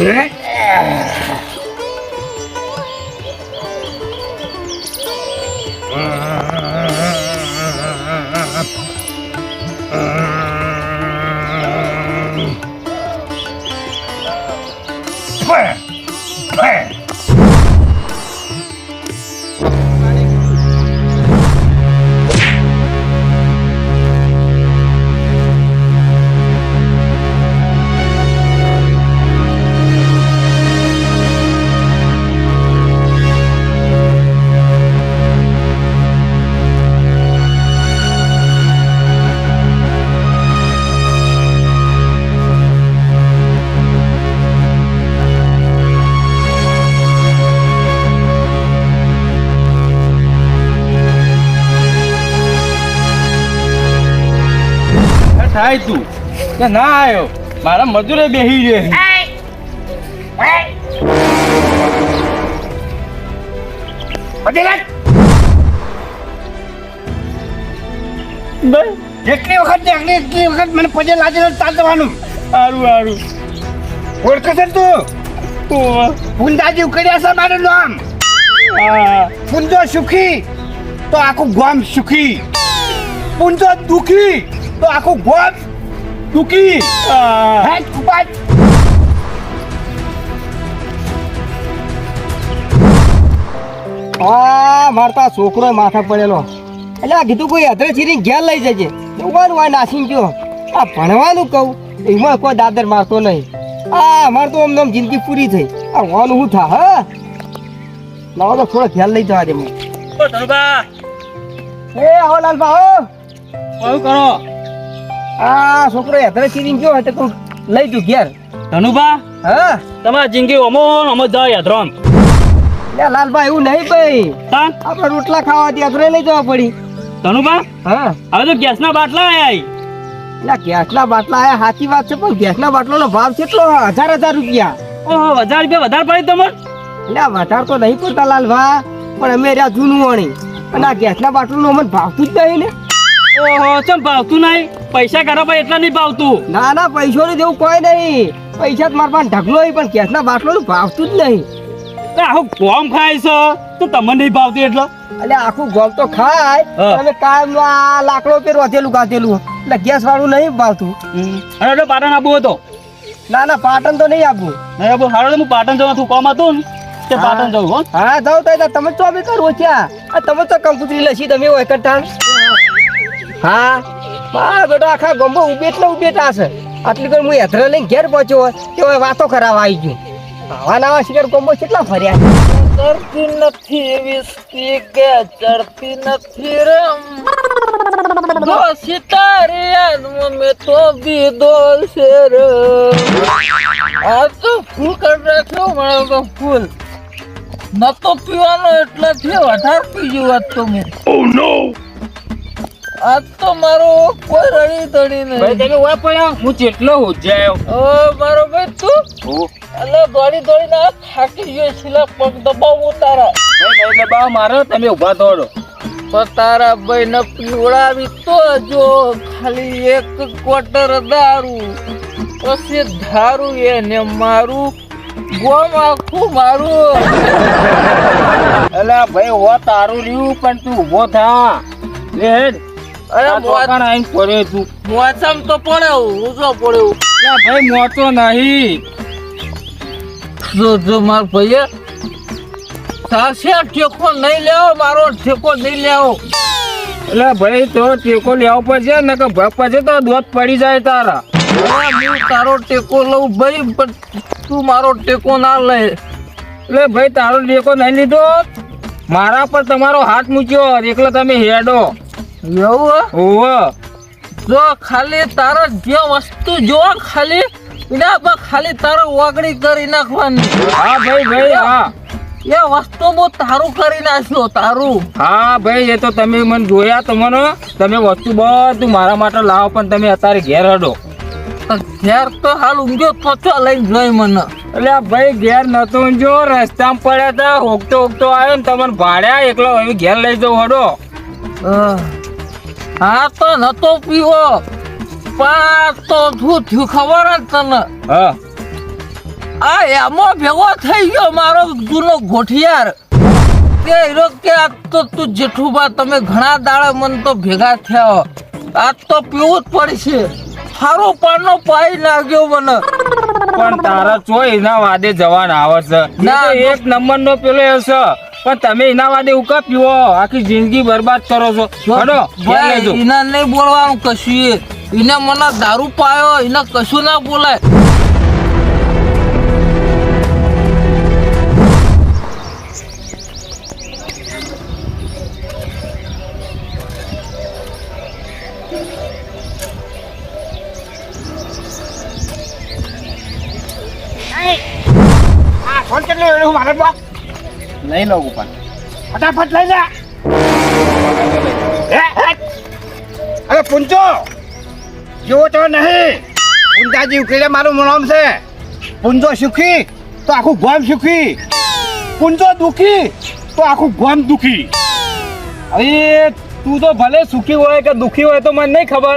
Yeah. થાય તું? કે ના આવ્યો મારા મજૂરે બેહી રહે. જેટલી વખત એટલી વખત મને પજે લાજે ચાલ દેવાનું. સારું સારું ઓળખે છે તું? ફૂંદાજી ઉકળ્યા છે મારું નામ. હા. સુખી તો આખું ગામ સુખી. પૂંજો દુખી. તો આખું ગોળ તૂકી હા હે કુપાટ આ મારતા છોકરો માથા પડેલો. એટલે આ કીધું કોઈ અધરે ચીરી ઘેર લઈ જજે. ઉગાડું આ નાસી ગયો આ ભણવાનું કહું એમાં કોઈ દાદર મારતો નહીં. આ અમાર તો આમ જિંદગી પૂરી થઈ. આ વાનું શું થા હા? લાવો તો થોડો ખ્યાલ લઈ જવા દે મને. એ આવો લાલભા હો. કરો? આ છોકરો અધરે ચીરી ગયો હતો તો લઈ તું ઘેર? ધનુભા? હા. તમારી જિંદગી ઓમો ઓમો જાય યાત્રોન લે લાલબા એવું નહીં ભાઈ. તાન આપણે રોટલા ખાવા દે અધરે લઈ જવા પડી. ધનુભા? હા. હવે તો ગેસના બાટલા આયા એટલે ગેસના બાટલા આયા સાચી વાત છે પણ ગેસના બાટલાનો ભાવ કેટલો હજાર હજાર રૂપિયા. ઓહો હજાર રૂપિયા વધારે પડે તમને એટલે વધાર વધારે તો નહીં પડતા લાલભા પણ અમે રહ્યા જૂનું વણી. અને આ ગેસના બાટલાનો અમને ભાવતું જ નહીં ને. ઓહો ચમ ભાવતું નહીં? પૈસા કાઢો ભાઈ એટલા નહીં ભાવતું. ના ના પૈસોનું જેવું કોઈ નહીં. પૈસા મારા પાસે ઢગલો પણ ગેસના બાટલાનું ભાવતું જ નહીં. આખું કોમ ખાય છે. તો તમને નહીં ભાવતું એટલો? એટલે આખું ગોમ તો ખાય હા. કાયમ આ લાકડો પર વધેલું ગાધેલું એટલે ગેસ વાળું નહીં ભાવતું. અને એટલો પાટણ આપવું હતો. ના ના પાટણ તો નહીં આપવું નહીં આપવું હારો હું પાટણ જવાનું હતું કોમ હતું ને તે પાટણ જવું હો? જાઉં તો તમે તો અમે કરો ત્યાં તમે તો કંકુતરી લસી તમે હોય કટાણ હા? બા બેટા આખા ગંબો ઉભે ને ઉભે છે. આટલી ઘર હું હેધરે લઈને ઘેર પહોંચ્યો હોય તે હવે વાતો કરાવવા આવી ગયું. આવા નવા શિકાર ગંબો કેટલા ફર્યા ચડતી નથી વિસ્કી કે ચડતી નથી રમ દો સિતારે યાદમાં મેં તો બીદો છે રે. આ તો ફૂલ કરી રાખ્યો મારો તો ફૂલ. ન તો પીવાનો એટલાથી વધારે પી વાત તો મેં. આજ તો મારો કોઈ રડી ધડી ભાઈ તમે ઓય પડ્યા હું જેટલો હોજાયો ઓ મારો ભાઈ તું? એટલે દોડી દોડીને આ થાકી ગયો છેલા પગ દબાવો તારા. ભાઈ નહીં દબાવ મારો તમે ઊભા દોડો. તો તારા ભાઈ ને પીવડાવી તો જો ખાલી એક ક્વાર્ટર દારૂ. પછી ધારું એને મારું ગોમ આખું મારું. એટલે ભાઈ હો તારું રહ્યું પણ તું ઊભો થા. લે હેડ. અરે આ આઈને પડ્યો તું. મોચમ તો પડે હું પડ્યો લે ભાઈ મોટો નહીં. જો જો માર ભાઈએ સાસે ઠેકો નહીં લેવો મારો ઠેકો નહીં લેવો એટલે ભાઈ તો ટેકો લેવો પડશે ને કે ભગ પછી તો દોત પડી જાય તારા. હું તારો ટેકો લઉં ભાઈ પણ તું મારો ટેકો ના લે. એટલે ભાઈ તારો ટેકો નહીં લીધો. મારા પર તમારો હાથ મૂક્યો એકલો તમે હેડો. એવું? ઓવ જો ખાલી તારો જે વસ્તુ જો ખાલી એના પર ખાલી તારો વાગણી કરી નાખવાની. હા ભાઈ ભાઈ હા. એ વસ્તુ હું તારું કરી નાખ્યો તારું. હા ભાઈ એ તો તમે મને જોયા તમને તમે વસ્તુ બધું મારા માટે લાવો પણ તમે અત્યારે ઘેર હડો. તો ઘેર તો હાલ ઊંઘ્યો તો ચો લઈને જોઈ મને. એટલે ભાઈ ઘેર નતો ઊંઘ્યો રસ્તામાં પડ્યા હતા હોકતો હોકતો આવ્યો ને તમને ભાડ્યા એકલો હવે ઘેર લઈ જાઉં હડો. હા. તો નતો પીવો. પણ તો શું થયું ખબર જ તને? હા. આ એમાં ભેગો થઈ ગયો મારો જૂનો ગોઠિયાર. કે હીરો કે આજ તો તું જેઠુબા તમે ઘણા દાડા મન તો ભેગા થયા આજ તો પીવું જ પડશે. સારો પાનનો પાઈ લાગ્યો મને. પણ તારા ચોય એના વાદે જવાન આવે છે. ના, એક નંબર નો પેલો એ છે. પણ તમે એના વાદે ઉકા પીવો. આખી જિંદગી બરબાદ કરો છો. હડો એને નહીં બોલવાનું કશું. એને મને દારૂ પાયો એને કશું ના બોલાય આ ફોન કેટલો એનો મારે લઈ લો ઉપર. ફટાફટ લઈ જા. અરે પૂંચો જેવો તો નહીં? પૂંચાજી ઉકેલે મારું નામ છે. પૂંચો સુખી, તો આખું ગોમ સુખી. પૂંચો દુખી, તો આખું ગોમ દુખી. હવે તું તો ભલે સુખી હોય કે દુખી હોય તો મને નહીં ખબર,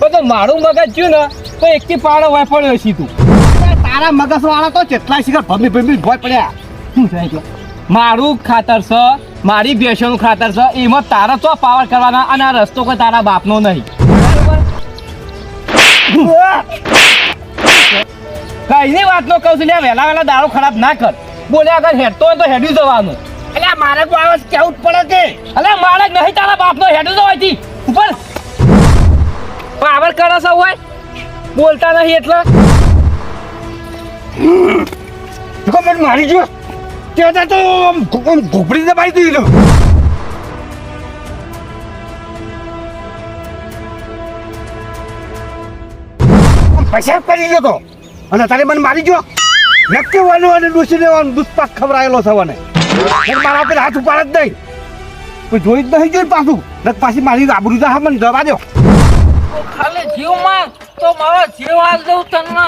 પણ તો મારું મગજ થયું ને, તો એકથી પાડો છી તું. તારા મગજ વાળા તો કેટલા શિખર ભમી ભમી ભોય પડ્યા. શું થાય મારું ખાતર છે મારી ભેંસોનું ખાતર છે એમાં તારા તો પાવર કરવાના અને આ રસ્તો કોઈ તારા બાપનો નહીં. કઈની વાતનો કહું છું વહેલા વહેલા દારૂ ખરાબ ના કર. બોલ્યા અગર હેડતો હોય તો હેડી જવાનું. એટલે મારે આવે કેવું પડે કે? એટલે મારે નહીં તારા બાપનો હેડી જવાય તી ઉપર. પાવર કરે છે હોય બોલતા નહીં એટલે. મારી જો ત્યાં તો આમ ઘૂપડી દબાઈ દીધું. પેશાબ કરી ગયો અને તારે મને મારી ગયો નક્કી વાનું અને ડૂસી લેવાનું દુષ્પાક ખવડાયેલો થવાને મારા પર હાથ ઉપાડ જ નહીં. કોઈ જોઈ જ નહીં જોઈ પાછું. ને પાછી મારી આબરૂ જા મને જવા દો ખાલી જીવમાં તો મારો જીવ આલ દઉં તને.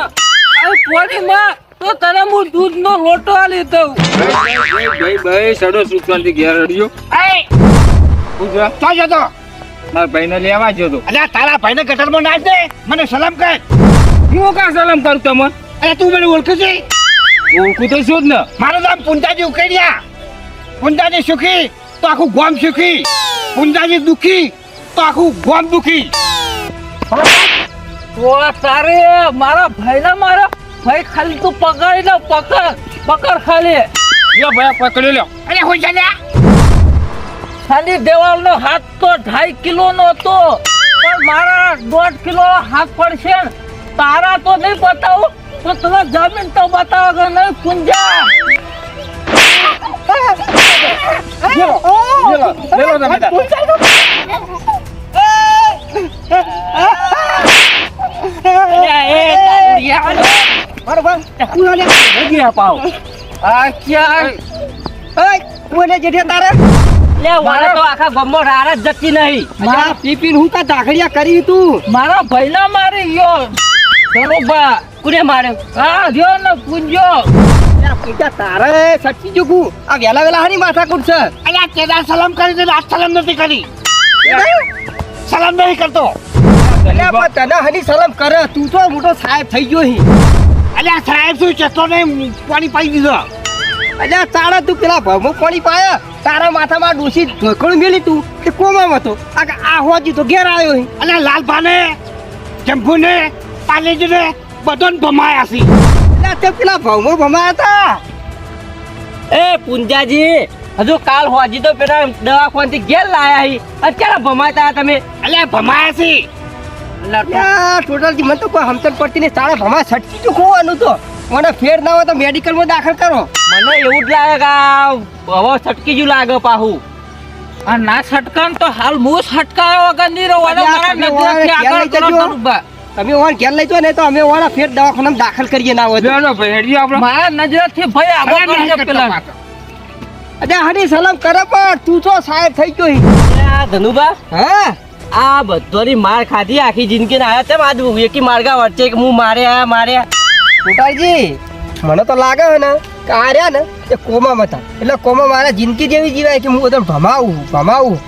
પોડી માં. તો તને હું દૂધ નો લોટો આલી દઉં. ભાઈ ભાઈ સડો સુખ શાંતિ ઘેર અડ્યો પૂછવા ક્યાં જતો મારા ભાઈને લેવા જતો અલ્યા તારા ભાઈને ગટરમાં નાખ દે. મને સલામ કર. હું કા સલામ કરું તમને? અરે તું મને ઓળખે છે? ઓળખું તો શું જ ને. મારું નામ પુંજાજી ઉકેડિયા પુંજાજી સુખી તો આખું ગોમ સુખી. પુંજાજી દુખી તો આખું ગોમ દુખી. તો તારે. મારા ભાઈ મારા ભાઈ ખાલી તું પકડી લે પકડ પકડ ખાલી. લ્યો ભાઈ પકડી લ્યો. અરે હું લ્યા ખાલી દેવાલ નો હાથ તો ઢાઈ કિલો નો હતો પણ મારા દોઢ કિલો હાથ પડશે. તારા તો નહીં બતાવું તો તને જમીન તો બતાવો કે નહીં કુંજા Yeah, yeah, લેલો તમે તાર. ગયા પાવ આ ક્યાં? કોને જેઠે તારે? લે મારે તો આખા ગમો રાર જ જતી નહીં. મારા પીપીન હું કા દાખડિયા કરી તું? મારા ભાઈના મારી ગયો બરોબર કુને મારે હા ગયો ને પૂંજો પૂજા તારે સચ્ચી ચૂકું આ વેલા વેલા હાની માથા કૂટ છે. અલ્યા કેદાર સલામ કરી દે સલામ નથી કરી. સલામ નહીં કરતો. તને હની સલામ કરે. તું તો મોટો સાહેબ થઈ ગયો હી. અલ્યા સાહેબ શું ચેતો ને પાણી પાઈ દીધો. અલ્યા તારા તું પેલા ભમો પાણી પાયા? તારા માથામાં ડોસી ઢકણ મેલી તું તે કોમામાં હતો? આ આ હોજી તો ઘેર આવ્યો અલ્યા અલ્યા લાલભાને જંભુને પાલેજીને બધોને ભમાયા છે. અલ્યા તે પેલા ભમો ભમાયા હતા. એ પુંજાજી હજુ કાલ હોજી તો પેલા દવાખાનથી ઘેર લાયા હી. અત્યારે ભમાતા તમે? અલ્યા ભમાયા છે. ટોટલથી મને તો કોઈ હમતર પડતી નહીં. તારે ભમા છટકી ચૂકવાનું તો. મને ફેર ના હોય તો મેડિકલમાં દાખલ કરો. મને એવું જ લાગે કે આ હવે છટકી જ લાગે પાહું. આ ના છટકાન તો હાલ હું છટકાયો વગર નહીં રહો. અને મારા તમે નજરથી ઓને આગળ કરો તમે ઓન ઘેર લઈ જો ને તો અમે ઓન ફેર દવાખાનામાં દાખલ કરીએ ના હોય લેલો ભાઈ આપણે. મારા નજરથી ભાઈ આગળ કરતો પેલા. અરે હરી સલામ કરે પણ તું તો સાહેબ થઈ ગયો. ધનુભા. હા. આ બધોની માર ખાધી આખી જિંદગી ના આયા. તેમ આજ એકી માર્ગા વચ્ચે કે હું માર્યા માર્યા ટોટલજી મને તો લાગે છે ને કે આ રહ્યા ને એ કોમામાં હતા. એટલે કોમા મારા જિંદગી જેવી જીવાય કે હું બધા ભમાવું ભમાવું.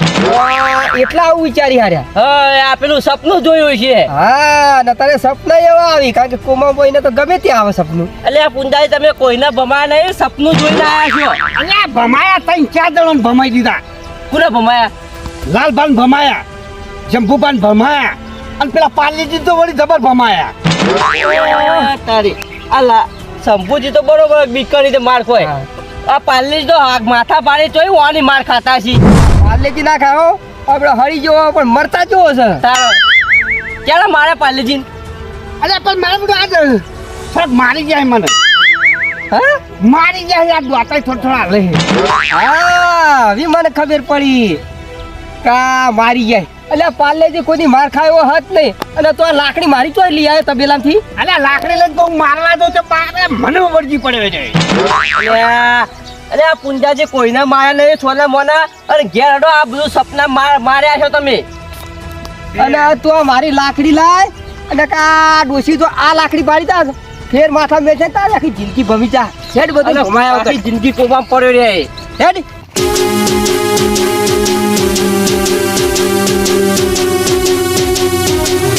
એટલા આવું વિચારી હાર્યા. હા આ પેલું સપનું જોયું છે. હા ને તારે સપના એવા આવી કારણ કે કોમા બોયને તો ગમે ત્યાં આવે સપનું. એટલે આ પુંજાઈ તમે કોઈને ભમાયા નહીં સપનું જોઈને આવ્યા છો. અલ્યા ભમાયા ત્રણ ચાર દળો ભમાઈ દીધા. કોને ભમાયા? લાલભાન ભમાયા. જંબુબાન ભમાયા. અને પેલા પાલીજી તો વળી જબર ભમાયા. આ તારી અલા શંભુજી તો બરોબર બીકરી રીતે માર ખોય. આ પાલ્લી તો માથા પાડી તોય વાની માર ખાતા છી. પાલીજી ના ખાઓ આપણે હરી જવો પણ મરતા જવો છે તારો. ક્યારે મારે પાલીજી? અરે પણ મારે બધું આજ થોડાક મારી જાય મને. હા? મારી જાય આ દ્વાતા થોડા થોડા લે હા મને ખબર પડી. કા મારી જાય. એટલે પાર્લેજી કોઈની માર ખાયો હત નહીં. અને તો આ લાકડી મારી ચોય લઈ આવ્યો થી અલ્યા લાકડી લઈને તો મારવા દો તો પાછા મને વળગી પડે છે. અરે આ પુંજાજી કોઈને માર્યા નહીં સોના મોના. અને ઘેર હડો આ બધું સપના માર્યા છો તમે. અને તું આ મારી લાકડી લાય અને કા ડોસી તો આ લાકડી પાડી તા ફેર માથા મેચે તારે આખી જિંદગી ભમી જા. હેડ બધું. જિંદગી કોમાં પડ્યો રે. હેડ.